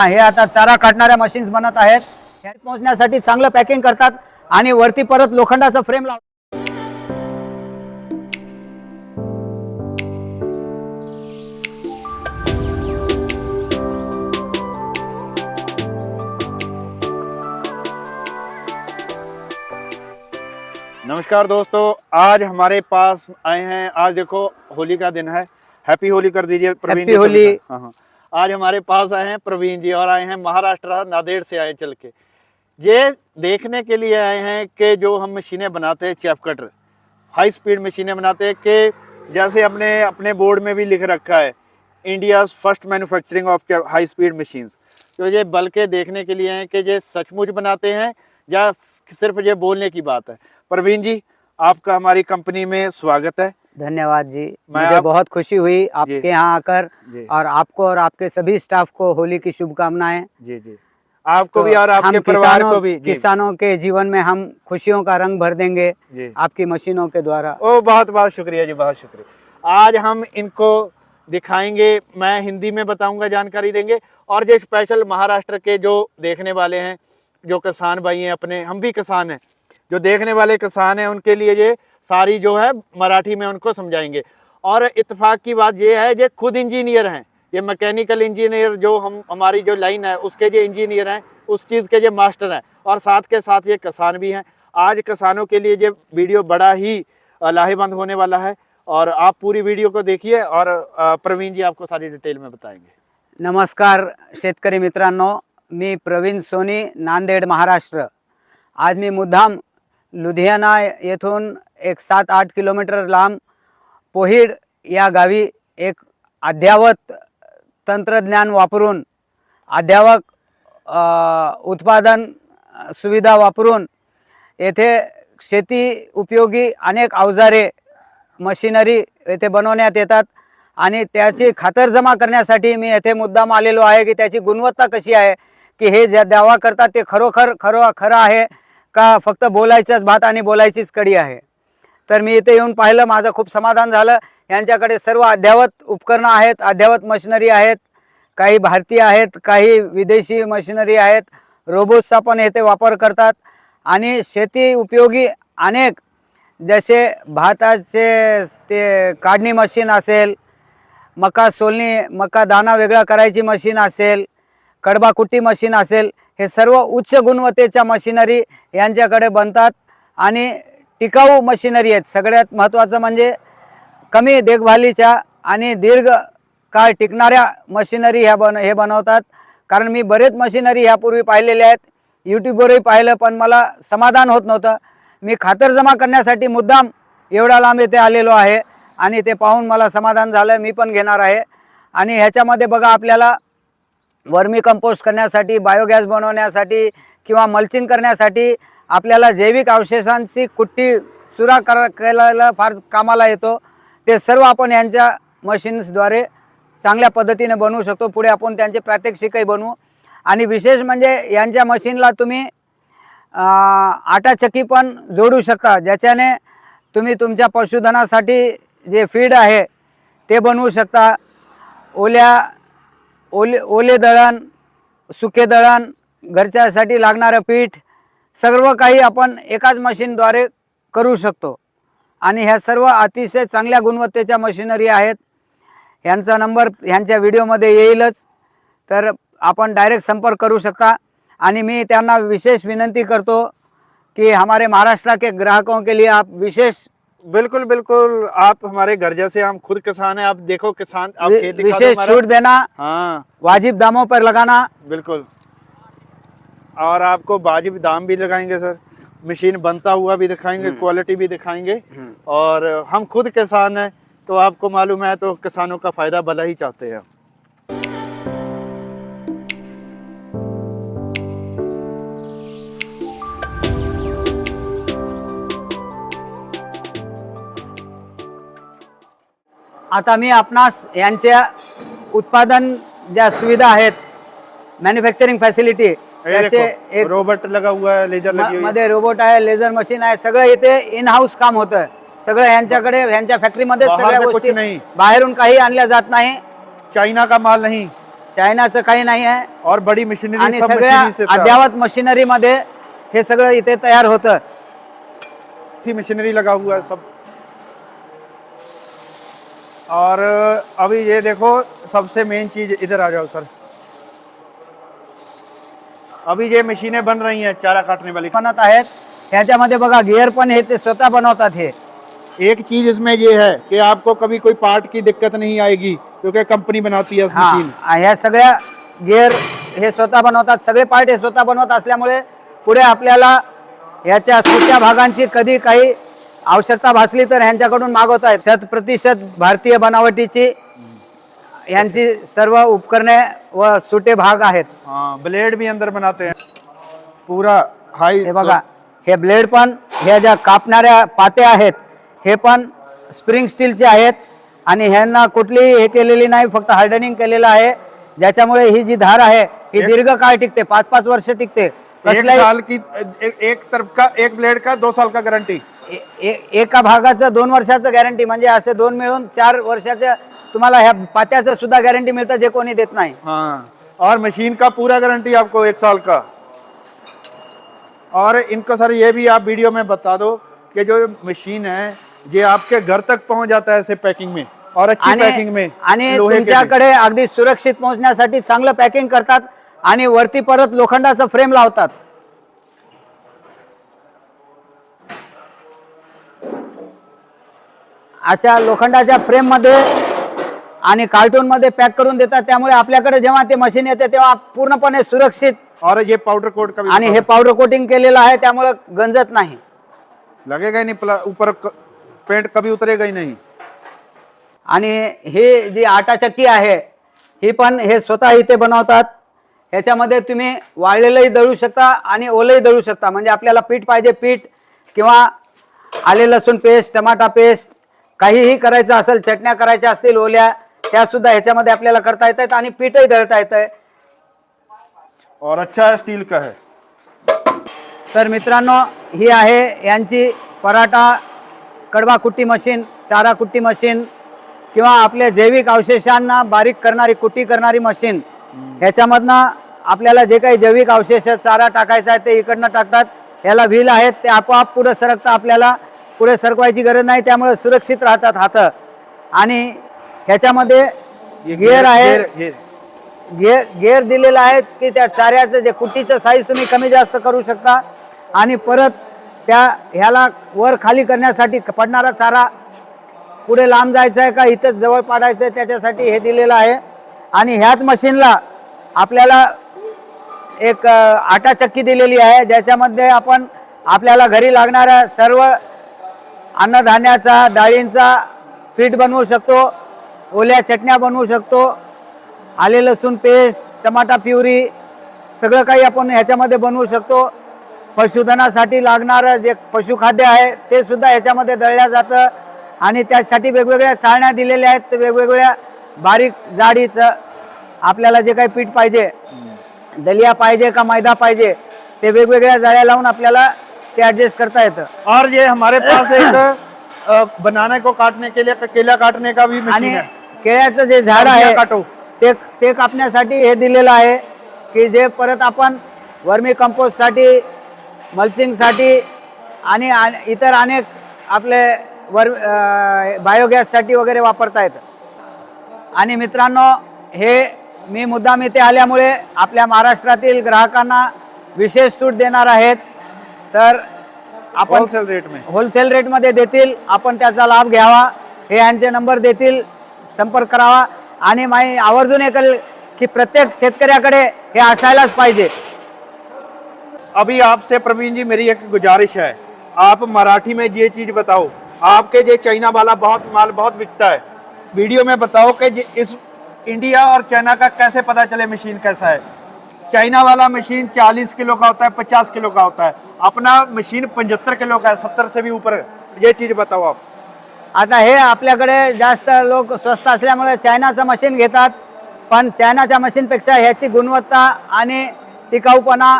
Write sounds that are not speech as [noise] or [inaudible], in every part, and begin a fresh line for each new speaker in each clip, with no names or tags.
हे आता चारा काढणाऱ्या मशीन्स बनत आहेत. पोहोचण्यासाठी चांगलं पॅकिंग करतात आणि वरती परत लोखंडाचं फ्रेम लावतात
नमस्कार दोस्तों आज हमारे पास आए हैं। आज देखो होली का दिन है। हैप्पी होली कर दीजिए प्रवीण
होली।
हाँ हाँ। आज हमारे पास आए हैं, प्रवीण जी और आए हैं, महाराष्ट्र नादेड़ से आए चल के। ये देखने के लिए आए हैं कि जो हम मशीनें बनाते हैं, चेफ कटर हाई स्पीड मशीनें बनाते हैं कि जैसे अपने अपने बोर्ड में भी लिख रखा है India first manufacturing of high speed machines तो ये बल्कि देखने के लिए हैं कि ये सचमुच बनाते हैं, या सिर्फ़ ये बोलने की बात है। प्रवीण जी, आपका हमारी कंपनी में स्वागत है।
धन्यवाद जी। मुझे
आप-
बहुत खुशी हुई आपके यहाँ आकर और आपको और आपके सभी स्टाफ को होली की शुभकामनाएँ।
जी जी। आपको
तो
भी और आपके परिवार को भी।
किसानों के जीवन में हम खुशियों का रंग भर देंगे आपकी मशीनों के द्वारा।
ओ बहुत बहुत शुक्रिया जी बहुत शुक्रिया। आज हम इनको दिखाएँगे मैं हिंदी में बताऊँगा जानकारी देंगे। और जो स्पेशल महाराष्ट्र के जो देखने वाले हैं जो किसान भाई हैं अपने हम भी किसान हैं। जो देखने वाले किसान हैं उनके लिए ये सारी जो है मराठी में उनको समझाएँगे। और इतफाक़ की बात ये है, ये खुद इंजीनियर हैं। ये मैकेनिकल इंजीनियर जो हम, हमारी जो लाइन है, उसके जो इंजीनियर हैं, उस चीज़ के जो मास्टर हैं। और साथ के साथ ये किसान भी हैं। आज किसानों के लिए ये वीडियो बड़ा ही लाहेबंद होने वाला है। और आप पूरी वीडियो को देखिए और प्रवीण जी आपको सारी डिटेल में बताएँगे।
नमस्कार शेतकरी मित्रांनो, मी प्रवीण सोनी, नांदेड, महाराष्ट्र। आज मी मुद्दाम लुधियाना येथून एक सात आठ किलोमीटर लांब पोहिड या गावी एक अद्यावत तंत्रज्ञान वापरून अद्यावक उत्पादन सुविधा वापरून येथे शेती उपयोगी अनेक अवजारे मशिनरी येथे बनवण्यात येतात आणि त्याची खातरजमा करण्यासाठी मी येथे मुद्दाम आलेलो आहे की त्याची गुणवत्ता कशी आहे की हे ज्या दावा करतात ते खरोखर खरो खरं आहे. का फक्त बोलायचंच भात आणि बोलायचीच कडी आहे? तर मी इथे येऊन पाहिलं माझं खूप समाधान झालं. यांच्याकडे सर्व अद्यावत उपकरणं आहेत अद्यावत मशिनरी आहेत काही भारतीय आहेत काही विदेशी मशिनरी आहेत. रोबोट्सचा पण येथे वापर करतात. आणि शेती उपयोगी अनेक जसे भाताचे ते काढणी मशीन असेल मका सोलणी मका दाणा वेगळा करायची मशीन असेल कडबाकुट्टी मशीन असेल हे सर्व उच्च गुणवत्तेच्या मशिनरी यांच्याकडे बनतात आणि टिकाऊ मशिनरी आहेत. सगळ्यात महत्त्वाचं म्हणजे कमी देखभालीच्या आणि दीर्घ काळ टिकणाऱ्या मशिनरी ह्या बन हे बनवतात. कारण मी बरेच मशिनरी ह्यापूर्वी पाहिलेल्या आहेत. यूट्यूबवरही पाहिलं पण मला समाधान होत नव्हतं. मी खातरजमा करण्यासाठी मुद्दाम एवढा लांब येथे आलेलो आहे आणि ते पाहून मला समाधान झालं. मी पण घेणार आहे. आणि ह्याच्यामध्ये बघा आपल्याला वर्मी कंपोस्ट करण्यासाठी बायोगॅस बनवण्यासाठी किंवा मल्चिंग करण्यासाठी आपल्याला जैविक अवशेषांची कुट्टी चुरा कर फार कामाला येतो. ते सर्व आपण यांच्या मशीन्सद्वारे चांगल्या पद्धतीने बनवू शकतो. पुढे आपण त्यांचे प्रात्यक्षिकही बनवू. आणि विशेष म्हणजे यांच्या मशीनला तुम्ही अ, आटा चक्की पण जोडू शकता. ज्याच्याने तुम्ही तुमच्या पशुधनासाठी जे फीड आहे ते बनवू शकता. ओल्या ओले ओले दळण सुके दळण घरच्यासाठी लागणारं पीठ सर्व काही आपण एकाच मशीनद्वारे करू शकतो. आणि ह्या सर्व अतिशय चांगल्या गुणवत्तेच्या मशिनरी आहेत. ह्यांचा नंबर ह्यांच्या व्हिडिओमध्ये येईलच. तर आपण डायरेक्ट संपर्क करू शकता. आणि मी त्यांना विशेष विनंती करतो कि हमारे महाराष्ट्र के ग्राहकों के लिए आप विशेष
बिल्कुल बिल्कुल। आप हमारे घर जैसे हम खुद किसान हैं आप देखो किसान आप खेत
विशेष छूट देना
हाँ।
वाजिब दामों पर लगाना।
बिल्कुल। और आपको वाजिब दाम भी लगाएँगे सर। मशीन बनता हुआ भी दिखाएँगे
हम्म।
क्वालिटी भी दिखाएँगे। और हम खुद किसान हैं तो आपको मालूम है तो किसानों का फ़ायदा भला ही चाहते हैं।
आता मी आपणास यांच्या उत्पादन ज्या सुविधा आहेत मॅन्युफॅक्चरिंग फॅसिलिटी त्याचे
रोबोट लगा हुआ है लेजर लगी है।
मध्ये रोबोट आहे लेझर मशीन आहे सगळं इथे इन हाऊस काम होतं सगळं यांच्याकडे यांच्या फॅक्टरीमध्ये सगळ्या गोष्टी
नहीं.
बाहेरून काही आणल्या जात नाही.
चाइना का माल नहीं?
चायनाचं काही नाही आहे.
और बड़ी मशीनरी
आणि
सब
सगळ्या
मशीनरी
अद्यावत मशिनरीमध्ये हे सगळं इथे तयार होतं.
मशीनरी लगा हुआ है सब। और अभी ये देखो सबसे मेन चीज़ इधर आ जाओ सर अभी ये मशीनें बन रही हैं चारा काटने वाली।
बनत आहेत ह्याच्यामध्ये बघा गिअर पण हे ते स्वतः बनवतात हे
एक चीज़ इसमें ये है कि आपको कभी कोई पार्ट की दिक्कत नहीं आएगी क्योंकि कंपनी बनाती है इस
हा
मशीन
ह्या सगळ्या गिअर हे स्वतः बनवतात सगळे पार्ट हे स्वतः बनवत असल्यामुळे पुढे आपल्याला याच्या सुट्या भागांची कधी काही आवश्यकता भासली तर ह्यांच्याकडून मागवता येत शत प्रतिशत भारतीय बनावटीची यांची सर्व उपकरणे व सुटे भाग आहेत.
हाँ ब्लेड भी अंदर बनाते हैं. पूरा हाई
हे बघा हे ब्लेड पण ह्या ज्या कापणाऱ्या पाते आहेत हे पण स्प्रिंग स्टीलचे आहेत आणि ह्यांना कुठलीही हे केलेली नाही फक्त हार्डनिंग केलेलं आहे. ज्याच्यामुळे ही जी धार आहे ही
एक-
दीर्घ काळ टिकते पाच पाच वर्ष टिकते.
एक
कसल्याही
साल की एक, एक तरफ का एक ब्लेड का दो साल का गारंटी
ए- एका भागाचं दोन वर्षाचं गॅरंटी म्हणजे असे दोन मिळून चार वर्षाचं तुम्हाला ह्या पात्याचं सुद्धा गॅरंटी मिळतं जे कोणी देत नाही.
हाँ. और मशीन का पूरा गारंटी आपको एक साल का? और इनको सर ये भी आप वीडियो में बता दो कि जो मशीन है ये आपके घर तक पहुंच जाता है ऐसे पैकिंग में और अच्छी पैकिंग में
आणि
लोहे के भी।
तुमच्याकडे अगदी सुरक्षित पोहोचण्यासाठी चांगलं पॅकिंग करतात आणि वरती परत लोखंडाचं फ्रेम लावतात. अशा लोखंडाच्या फ्रेममध्ये आणि कार्टून मध्ये पॅक करून देतात. त्यामुळे आपल्याकडे जेव्हा ते मशीन येते तेव्हा पूर्णपणे सुरक्षित
ये पाउडर कोट का
आणि हे पावडर कोटिंग केलेलं आहे त्यामुळे गंजत नाही.
लगेगा ही नहीं प्ला- ऊपर क- पेंट कभी उतरेगा ही नहीं.
आणि हे जी आटा चक्की आहे ही पण हे स्वतः इथे बनवतात. ह्याच्यामध्ये तुम्ही वाळलेलंही दळू शकता आणि ओलंही दळू शकता. म्हणजे आपल्याला पीठ पाहिजे पीठ किंवा आले लसूण पेस्ट टमाटा पेस्ट काहीही करायचं असेल चटण्या करायच्या असतील ओल्या त्या सुद्धा ह्याच्यामध्ये आपल्याला करता येत आहेत आणि पीठही दळता येत आहे.
और अच्छा स्टील का है?
तर मित्रांनो ही आहे यांची पराठा कडबा कुट्टी मशीन चारा कुट्टी मशीन किंवा आपल्या जैविक अवशेषांना बारीक करणारी कुट्टी करणारी मशीन. ह्याच्यामधनं आपल्याला जे काही जैविक अवशेष चारा टाकायचा आहे ते इकडनं टाकतात. याला व्हील आहेत ते आपोआप पुढे सरकतं आपल्याला. पुढे सरकवायची गरज नाही त्यामुळे सुरक्षित राहतात हातं. आणि ह्याच्यामध्ये गिअर आहे.
गियर- गियर-
गे गेअर दिलेला आहे की त्या चाऱ्याचं जे कुट्टीचं साईज तुम्ही कमी जास्त करू शकता. आणि परत त्या ह्याला वर खाली करण्यासाठी पडणारा चारा पुढे लांब जायचं आहे का इथंच जवळ पाडायचं आहे त्याच्यासाठी हे दिलेलं आहे. आणि ह्याच मशीनला आपल्याला एक आटा चक्की दिलेली आहे ज्याच्यामध्ये आपण आपल्याला घरी लागणाऱ्या सर्व अन्नधान्याचा डाळींचा पीठ बनवू शकतो ओल्या चटण्या बनवू शकतो आले लसूण पेस्ट टमाटा प्युरी सगळं काही आपण ह्याच्यामध्ये बनवू शकतो. पशुधनासाठी लागणारं जे पशुखाद्य आहे ते सुद्धा ह्याच्यामध्ये दळल्या जातं आणि त्यासाठी वेगवेगळ्या चाळण्या दिलेल्या आहेत. वेगवेगळ्या बारीक जाडीचं आपल्याला जे काही पीठ पाहिजे दलिया पाहिजे का मैदा पाहिजे ते वेगवेगळ्या जाळ्या लावून आपल्याला ते ऍडजस्ट करता येतं.
और ये हमारे पास [coughs] एक बनाने को काटने के लिए केला काटने का भी मशीन है।
केळ्याचं जे झाड आहे
काटो।
ते ते कापण्यासाठी हे दिलेलं आहे की जे परत आपण वर्मी कंपोस्टसाठी मल्चिंगसाठी आणि इतर अनेक आपले वर बायोगॅससाठी वगैरे वापरता येतं. आणि मित्रांनो हे मी मुद्दाम इथे आल्यामुळे आपल्या महाराष्ट्रातील ग्राहकांना विशेष सूट देणार आहेत. तर आपण
होलसेल रेट में
होलसेल रेटमध्ये देतील. आपण त्याचा लाभ घ्यावा. हे यांचे नंबर देतील. संपर्क करावा. आणि माही आवर्जून एकल की प्रत्येक शेतकऱ्याकडे हे असायलाच पाहिजे.
अभी आपसे प्रवीण जी मेरी एक गुजारिश है। आप मराठी में ये चीज़ बताओ। आपके ये चाइना वाला बहुत माल बहुत बिकता है। वीडियो में बताओ कि इस इंडिया और चाइना का कैसे पता चले मशीन कैसा है। चाइना वाला मशीन 40 किलो का होता है 50 किलो का होता है। अपना मशीन 75 किलो का है 70 से भी ऊपर। ये चीज बताओ आप।
आता हे आपल्याकडे जास्त लोक स्वस्त असल्यामुळे चायनाचं मशीन घेतात पण चायनाच्या मशीनपेक्षा ह्याची गुणवत्ता आणि टिकाऊपणा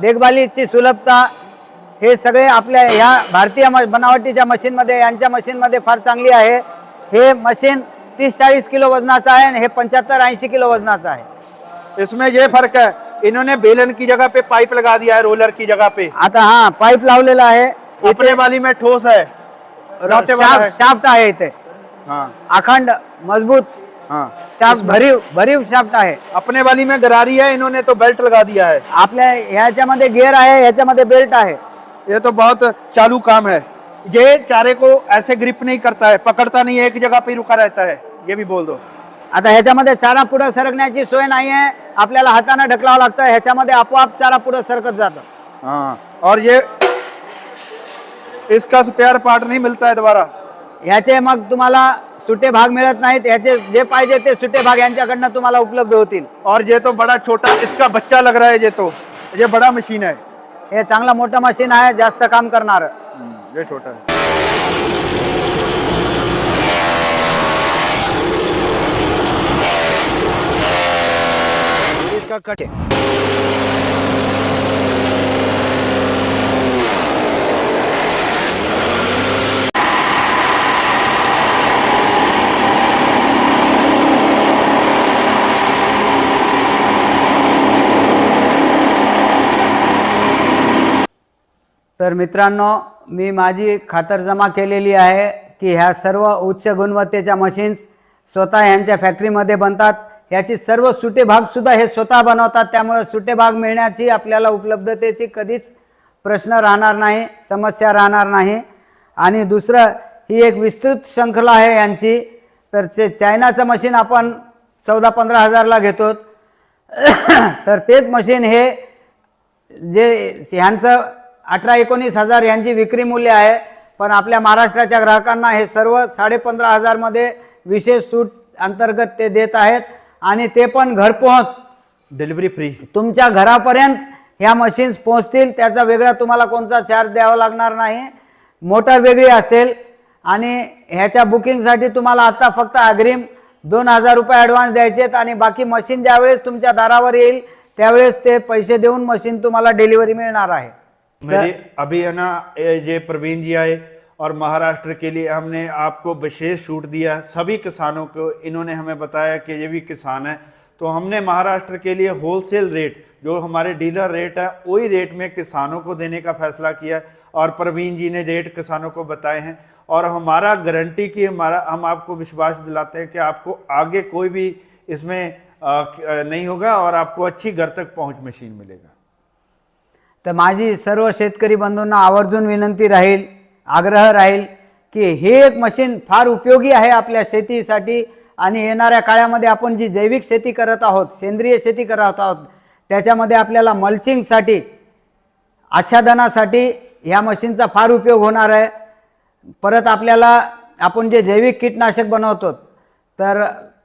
देखभालीची सुलभता हे सगळे आपल्या ह्या भारतीय म- बनावटीच्या मशीनमध्ये यांच्या मशीनमध्ये फार चांगली आहे. हे मशीन तीस चाळीस किलो वजनाचं आहे आणि हे पंच्याहत्तर ऐंशी किलो वजनाचं आहे.
इसमें ये फ़र्क है इन्होंने बेलन की जगह पे पाइप लगा दिया है रोलर की जगह पे।
आता हा पाईप लावलेला आहे
अपने वाली में ठोस है राते वाला है।
शाफ्ट शाफ्ट आहे इथे।
हाँ।
अखंड मज़बूत।
हाँ।
शाफ्ट भरीव भरीव शाफ्ट आहे।
अपने वाली में गरारी है इन्होंने तो बेल्ट लगा दिया है।
आपल्या ह्याच्यामध्ये गिअर आहे ह्याच्यामध्ये बेल्ट आहे।
ये तो बहुत चालू काम है। ये चारे को ऐसे ग्रिप नहीं करता है पकड़ता नहीं है एक जगह पे ही रुका रहता है। ये भी बोल दो।
आता ह्याच्यामध्ये चारा पुढे सरकण्याची सोय नाही आहे आपल्याला हाताने ढकलावं लागतं. ह्याच्यामध्ये आपोआप चारा पुढे सरकत जातं.
हाँ. और ये इसका स्पेयर पार्ट नहीं मिलता है दोबारा.
ह्याचे मग तुम्हाला सुटे भाग मिळत नाहीत. ह्याचे जे पाहिजे ते सुटे भाग यांच्याकडनं तुम्हाला उपलब्ध होतील.
और ये तो बड़ा छोटा इसका बच्चा लग रहा है ये तो. ये बड़ा मशीन है.
हे चांगला मोठं मशीन आहे जास्त काम करणार.
ये छोटा है
इसका कट
तर मित्रांनो मी माझी खातरजमा केलेली आहे की ह्या सर्व उच्च गुणवत्तेच्या मशीन्स स्वतः ह्यांच्या फॅक्टरीमध्ये बनतात. याची सर्व सुटे भागसुद्धा हे स्वतः बनवतात. त्यामुळे सुटे भाग मिळण्याची आपल्याला उपलब्धतेची कधीच प्रश्न राहणार नाही समस्या राहणार नाही. आणि दुसरं ही एक विस्तृत शृंखला आहे यांची. तर ते चायनाचं मशीन आपण चौदा पंधरा हजारला घेतो. [coughs] तर तेच मशीन हे जे ह्यांचं अठरा एकोणीस हजार यांची विक्री मूल्य आहे. पण आपल्या महाराष्ट्राच्या ग्राहकांना हे सर्व साडेपंधरा हजारमध्ये विशेष सूट अंतर्गत ते देत आहेत. आणि ते पण घरपोहोच
डिलीवरी फ्री
तुमच्या घरापर्यंत ह्या मशीन्स पोहोचतील त्याचा वेगळा तुम्हाला कोणता चार्ज द्यावा लागणार नाही. मोटर वेगळी असेल आणि ह्याच्या बुकिंगसाठी तुम्हाला आता फक्त अग्रिम दोन हजार रुपये ॲडव्हान्स द्यायचे आहेत आणि बाकी मशीन ज्यावेळेस तुमच्या दारावर येईल त्यावेळेस ते पैसे देऊन मशीन तुम्हाला डिलिव्हरी मिळणार आहे.
अभी ना ये प्रवीण जी आए और महाराष्ट्र के लिए हमने आपको विशेष छूट दिया। सभी किसानों को इन्होंने हमें बताया कि ये भी किसान है। तो हमने महाराष्ट्र के लिए होलसेल रेट जो हमारे डीलर रेट है, वही रेट में किसानों को देने का फैसला किया है। और प्रवीण जी ने रेट किसानों को बताए हैं। और हमारा गारंटी की हमारा, हम आपको विश्वास दिलाते हैं कि आपको आगे कोई भी इसमें नहीं होगा और आपको अच्छी घर तक पहुँच मशीन मिलेगा।
तर माझी सर्व शेतकरी बंधूंना आवर्जून विनंती राहील। आग्रह राहील की हे एक मशीन फार उपयोगी आहे आपल्या शेतीसाठी आणि येणाऱ्या काळामध्ये आपण जी जैविक शेती करत आहोत सेंद्रिय शेती करत आहोत त्याच्यामध्ये आपल्याला मल्चिंगसाठी आच्छादनासाठी ह्या मशीनचा फार उपयोग होणार आहे. परत आपल्याला आपण जे जैविक कीटनाशक बनवतो तर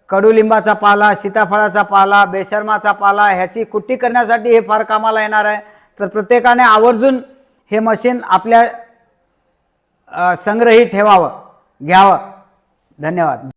कडुलिंबाचा पाला सीताफळाचा पाला बेशर्माचा पाला ह्याची कुट्टी करण्यासाठी हे फार कामाला येणार आहे. तर प्रत्येकाने आवर्जून हे मशीन आपल्या संग्रही ठेवावं घ्यावं. धन्यवाद.